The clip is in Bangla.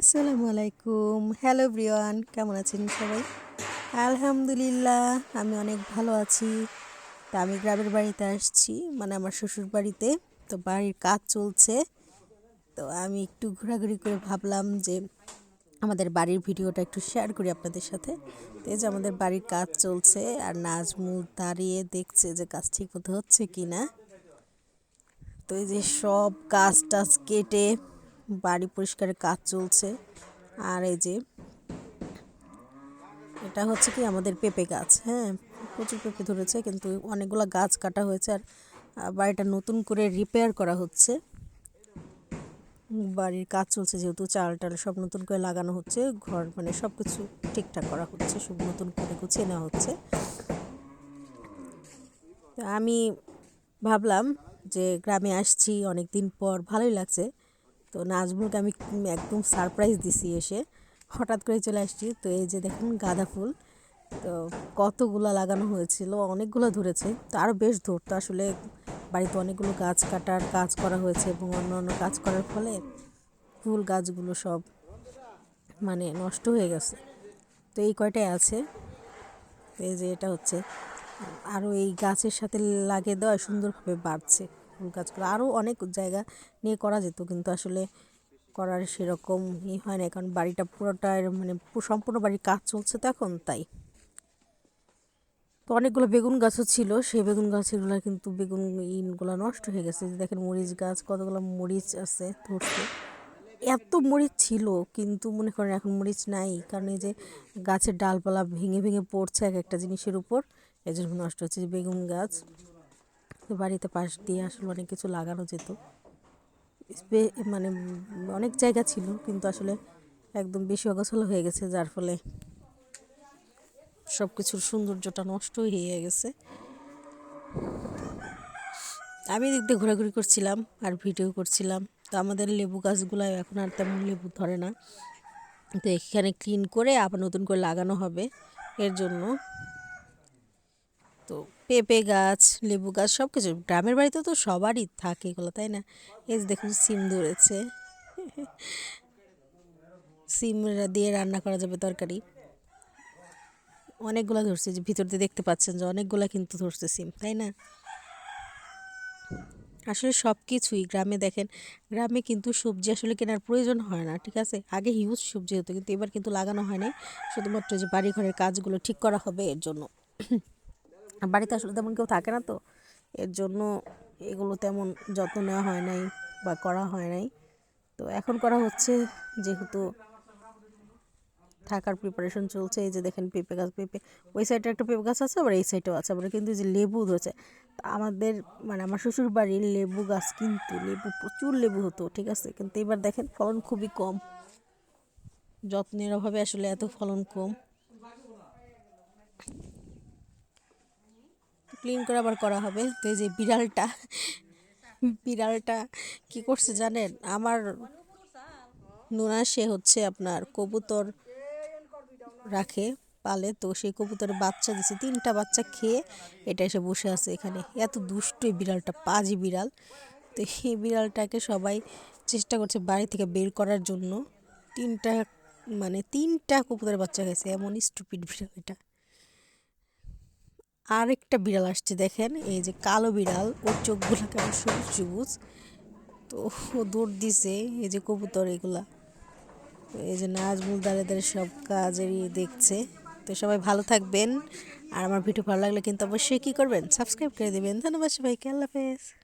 আসসালামু আলাইকুম। হ্যালো ব্রিয়ান কেমন আছেন সবাই? আলহামদুলিল্লাহ, আমি অনেক ভালো আছি। তা আমি গ্রামের বাড়িতে আসছি মানে আমার শ্বশুর বাড়িতে। তো বাড়ির কাজ চলছে। তো আমি একটু ঘোরাঘুরি করে ভাবলাম যে আমাদের বাড়ির ভিডিওটা একটু শেয়ার করি আপনাদের সাথে। তো এই যে আমাদের বাড়ির কাজ চলছে, আর নাজমুল দাঁড়িয়ে দেখছে যে কাজ ঠিক মতো হচ্ছে কি না তো এই যে সব কাজ টাজ কেটে বাড়ি পরিষ্কারের কাজ চলছে। আর এই যে, এটা হচ্ছে কি আমাদের পেঁপে গাছ হ্যাঁ? প্রচুর পেঁপে ধরেছে, কিন্তু অনেকগুলো গাছ কাটা হয়েছে আর বাড়িটা নতুন করে রিপেয়ার করা হচ্ছে। বাড়ির কাজ চলছে যেহেতু, চাল টাল সব নতুন করে লাগানো হচ্ছে, ঘর মানে সব কিছু ঠিকঠাক করা হচ্ছে, সব নতুন করে গুছিয়ে নেওয়া হচ্ছে। আমি ভাবলাম যে গ্রামে আসছি অনেক দিন পর, ভালোই লাগছে। তো নাজমুলকে আমি একদম সারপ্রাইজ দিছি এসে। হঠাৎ করে চলে আসছি। তো এই যে দেখুন গাঁদা ফুল। তো কতগুলো লাগানো হয়েছিল, অনেকগুলো ধরেছে। তো আরও বেশ ধরতো আসলে। বাড়িতে অনেকগুলো গাছ কাটার কাজ করা হয়েছে এবং অন্য অন্য কাজ করার ফলে ফুল গাছগুলো সব মানে নষ্ট হয়ে গেছে। তো এই কয়টাই আছে। এই যে এটা হচ্ছে। আরও এই গাছের সাথে লাগিয়ে দেওয়া সুন্দরভাবে বাড়ছে। ফুল গাছগুলো আরও অনেক জায়গা নিয়ে করা যেত, কিন্তু আসলে করার সেরকম ই হয় না কারণ বাড়িটা পুরোটার মানে সম্পূর্ণ বাড়ির কাজ চলছে তো এখন, তাই। তো অনেকগুলো বেগুন গাছও ছিল। সেই বেগুন গাছগুলো কিন্তু বেগুন ইনগুলো নষ্ট হয়ে গেছে। দেখেন মরিচ গাছ, কতগুলো মরিচ আছে ধরছে। এত মরিচ ছিল, কিন্তু মনে করেন এখন মরিচ নাই। কারণ এই যে গাছের ডালপালা ভেঙে ভেঙে পড়ছে এক একটা জিনিসের উপর এই জন্য নষ্ট হচ্ছে। যে বেগুন গাছ বাড়িতে পাশ দিয়ে আসলে অনেক কিছু লাগানো যেত। মানে অনেক জায়গা ছিল কিন্তু আসলে একদম বেশি অগোছালো হয়ে গেছে যার ফলে সব কিছুর সৌন্দর্যটা নষ্ট হয়ে গেছে। আমি দিক দিয়ে ঘোরাঘুরি করছিলাম আর ভিডিও করছিলাম। তো আমাদের লেবু গাছগুলো এখন আর তেমন লেবু ধরে না। তো এখানে ক্লিন করে আবার নতুন করে লাগানো হবে এর জন্য। তো পেঁপে গাছ, লেবু গাছ সব কিছু গ্রামের বাড়িতে তো সবারই থাকে এগুলো, তাই না? এই দেখুন, সিম ধরেছে। সিম দিয়ে রান্না করা যাবে তরকারি। অনেকগুলো ধরছে যে ভিতর দিয়ে দেখতে পাচ্ছেন যে অনেকগুলো কিন্তু ধরছে সিম, তাই না? আসলে সব কিছুই গ্রামে দেখেন, গ্রামে কিন্তু সবজি আসলে কেনার প্রয়োজন হয় না, ঠিক আছে? আগে হিউজ সবজি হতো, কিন্তু এবার কিন্তু লাগানো হয় নাই। শুধুমাত্র যে বাড়ি ঘরের কাজগুলো ঠিক করা হবে এর জন্য। বাড়িতে আসলে তেমন কেউ থাকে না তো। এর জন্য এগুলো তেমন যত্ন নেওয়া হয় নাই বা করা হয় নাই। তো এখন করা হচ্ছে যেহেতু থাকার প্রিপারেশন চলছে, এই যে দেখেন পেঁপে গাছ, পেঁপে, ওই সাইডে একটা পেঁপে গাছ আছে, আবার এই সাইডেও আছে, আবার কিন্তু যে লেবু ধরেছে। আমাদের মানে আমার শ্বশুর বাড়ির লেবু গাছ কিন্তু লেবু, প্রচুর লেবু হতো, ঠিক আছে? কিন্তু এবার দেখেন ফলন খুবই কম। যত্নের অভাবে আসলে এত ফলন কম। ক্লিন করে আবার করা হবে। তো এই যে বিড়ালটা বিড়ালটা কি করছে জানেন? আমার নোনা, সে হচ্ছে আপনার কবুতর রাখে পালে। তো সেই কবুতরের বাচ্চা দিছে, তিনটা বাচ্চা খেয়ে এটা এসে বসে আছে এখানে। এত দুষ্ট এই বিড়ালটা, পাজি বিড়াল। তো এই বিড়ালটাকে সবাই চেষ্টা করছে বাড়ি থেকে বের করার জন্য। তিনটা মানে তিনটা কবুতরের বাচ্চা গেছে এমন স্টুপিড বিড়াল এটা। আরেকটা বিড়াল আসছে, দেখেন। এই যে কালো বিড়াল, ওর চোখগুলো কেমন সবুজ সবুজ। তো ও দৌড় দিছে, এই যে কবুতর এগুলা। এই যে নাজমুল দাঁড়ে দাঁড়িয়ে সব কাজেরই দেখছে। তো সবাই ভালো থাকবেন। আর আমার ভিডিও ভালো লাগলে কিন্তু অবশ্যই কী করবেন? সাবস্ক্রাইব করে দেবেন। ধন্যবাদ সবাইকে, আল্লাহ হাফেজ।